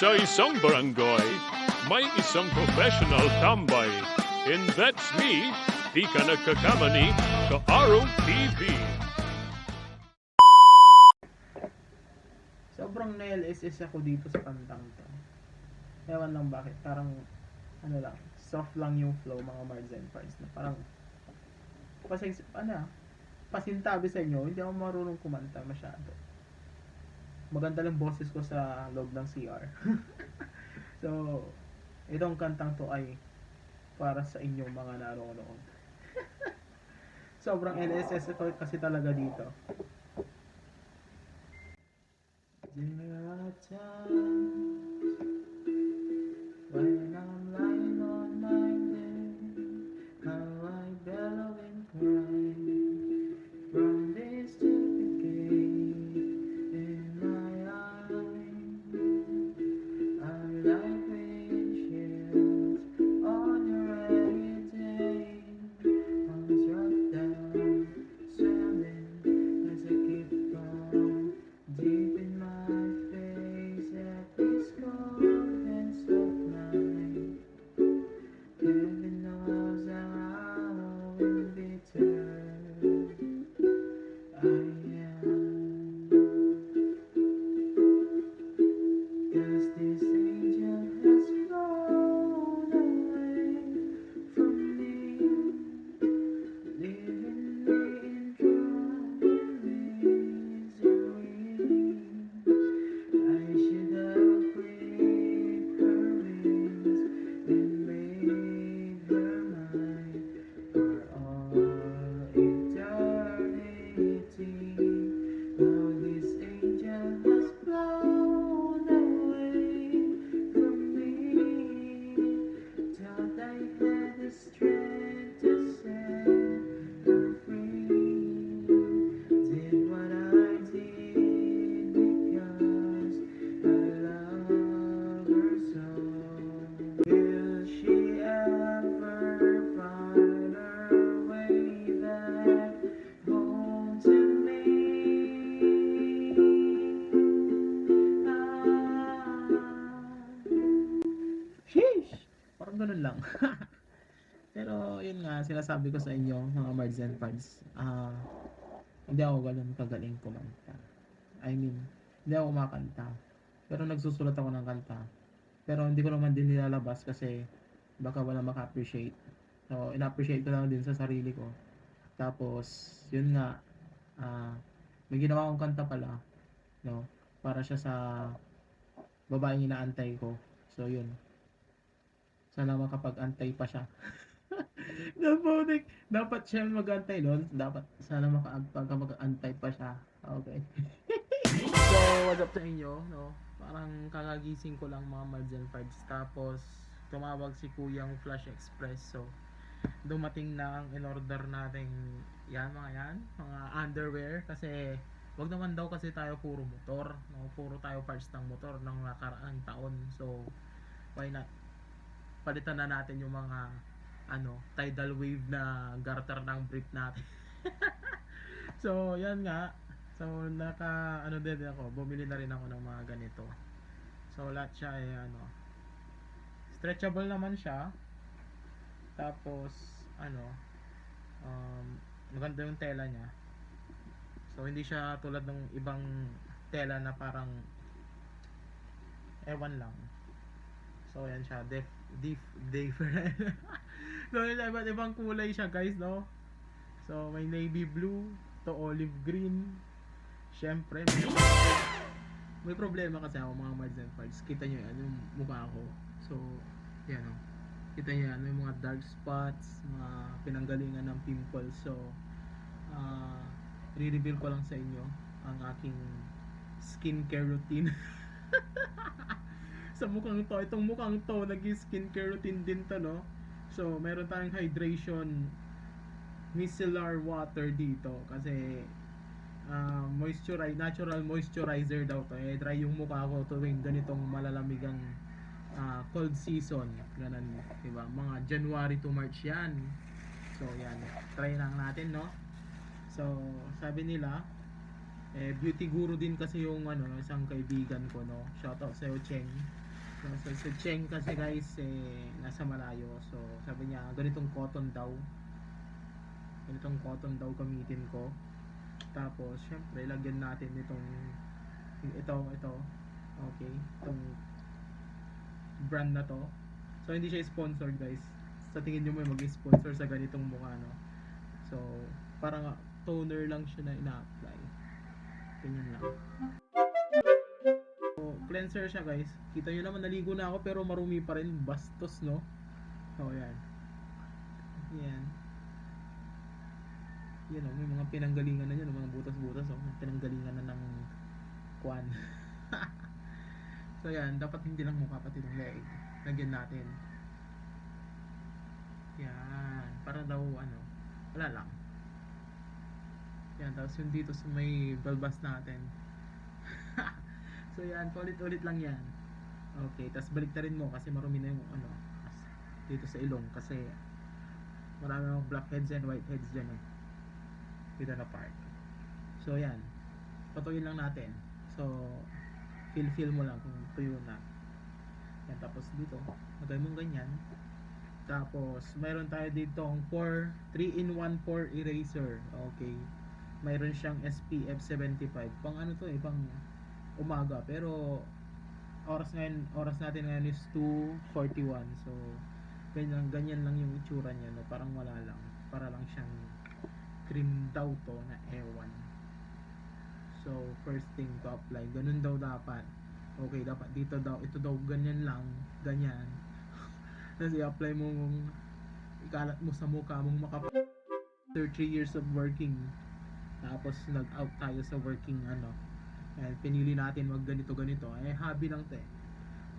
Sa isang barangay, may isang professional tambay. And that's me, di ka nagkakamani, ka Araw TV. Sobrang na-LSS ako dito sa kantang to. Ewan lang bakit. Parang, ano lang, soft lang yung flow mga Mards and Pards na parang, kasi, ano, pasintabi sa inyo, hindi ako marunong kumanta masyado. Maganda lang boses ko sa loob ng CR. so, itong kantang to ay para sa inyong mga naroon. Sobrang LSS ko kasi talaga dito. There ganun lang. Pero yun nga, sinasabi ko sa inyo, mga Mards and Pads, ah, hindi ako ganun kagaling kumanta. I mean, hindi ako kumakanta. Pero nagsusulat ako ng kanta. Pero hindi ko naman din nilalabas kasi baka wala maka-appreciate. So, ina-appreciate ko lang din sa sarili ko. Tapos, yun nga, ah, may ginawa akong kanta pala, no? Para siya sa babaeng inaantay ko. So, yun. Sana makapag-antay pa siya. dapat, dapat siya mag-antay nun. Dapat, sana makapag mag-antay pa siya. Okay. so, what's up sa inyo? No? Parang kakagising ko lang mga Mads and Fives. Tapos, tumawag si Kuyang Flash Express. So, dumating na ang in-order nating yan mga yan, mga underwear. Kasi, wag naman daw kasi tayo puro motor. No? Puro tayo parts ng motor ng nakaraang taon. So, why not? Palitan na natin yung mga ano, tidal wave na garter ng brief natin. so, yan nga. So, naka, ano din ako, bumili na rin ako ng mga ganito. So, lahat siya ay ano, stretchable naman siya. Tapos, ano, um, maganda yung tela niya. So, hindi siya tulad ng ibang tela na parang, ewan lang. So, yan siya, def, dif, different. so, iba't ibang kulay siya, guys, no? So, may navy blue to olive green. Siyempre, may, may problema kasi ako mga Mads and Fights. Kita nyo yan, yung mukha ko. So, yan o. Kita nyo yan, yung mga dark spots, mga pinanggalingan ng pimples. So, ah, re-reveal ko lang sa inyo ang aking skincare routine. sa mukhang to, itong mukhang to, nag-skincare routine din to, no? So, meron tayong hydration micellar water dito kasi ah, moisturize, natural moisturizer daw to. Eh, dry yung mukha ko tuwing ganitong malalamigang ah, cold season. Ganun, diba? Mga January to March yan. So, yan. Try lang natin, no? So, sabi nila, eh, beauty guru din kasi yung ano, isang kaibigan ko, no? Shoutout sa'yo, Cheng. So, so, si Cheng kasi guys, eh, nasa malayo. So, sabi niya, ganitong cotton daw. Ganitong cotton daw gamitin ko. Tapos, syempre, lagyan natin itong, ito, ito. Okay, itong brand na to. So, hindi siya sponsored guys. Sa tingin nyo may mag-sponsor sa ganitong mukha, no? So, parang toner lang siya na ina-apply. Ganyan lang. Cleanser siya guys. Kita nyo naman naligo na ako pero marumi pa rin. Bastos no. So, yan. Yan. Yan o, may mga pinanggalingan na yan. Mga butas-butas o. May pinanggalingan na ng kwan. so yan, dapat hindi lang mukha pati ng leg. Lagyan natin. Yan. Para daw ano, wala lang. Yan, tapos yung dito sa may balbas natin. So yan, ulit-ulit lang yan. Okay, tapos balik rin mo kasi marumi na yung ano, dito sa ilong kasi marami mga blackheads and whiteheads dyan eh. Dito na part. So yan, patuloy lang natin. So, feel-feel mo lang kung tuyo na. Yan, tapos dito, lagay mo ganyan. Tapos, mayroon tayo dito ang 4, 3-in-1 4 eraser. Okay. Mayroon siyang SPF 75. Pang ano to eh, pang umaga. Pero, oras ngayon, oras natin ngayon is 2.41. So, ganyan, ganyan lang yung itsura niya. No? Parang wala lang. Para lang siyang cream daw to na ewan. So, first thing to apply. Ganun daw dapat. Okay, dapat dito daw. Ito daw, ganyan lang. Ganyan. Tapos i-apply mo ikalat mo sa mukha mong makap after 3 years of working tapos nag-out tayo sa working ano and pinili natin wag ganito ganito. Eh hobby lang te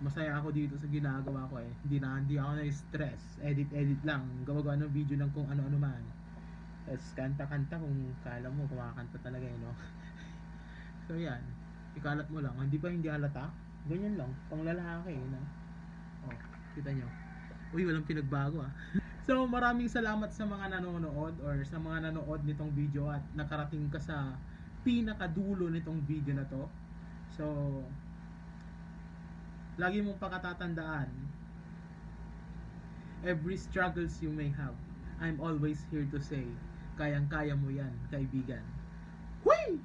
masaya ako dito sa ginagawa ko eh. Hindi na hindi ako na stress edit edit lang. Gawa ng video ng kung ano ano man. Tapos kanta kanta kung kala mo kumakanta talaga eh no? So yan. Ikalat mo lang. Hindi pa hindi halata. Ganyan lang. Pang lalaki eh no? Oh kita nyo. Uy, walang pinagbago ah. So, maraming salamat sa mga nanonood or sa mga nanood nitong video at nakarating ka sa pinakadulo nitong video na to. So, lagi mong pakatatandaan, every struggles you may have, I'm always here to say, kayang-kaya mo yan, kaibigan. Hui!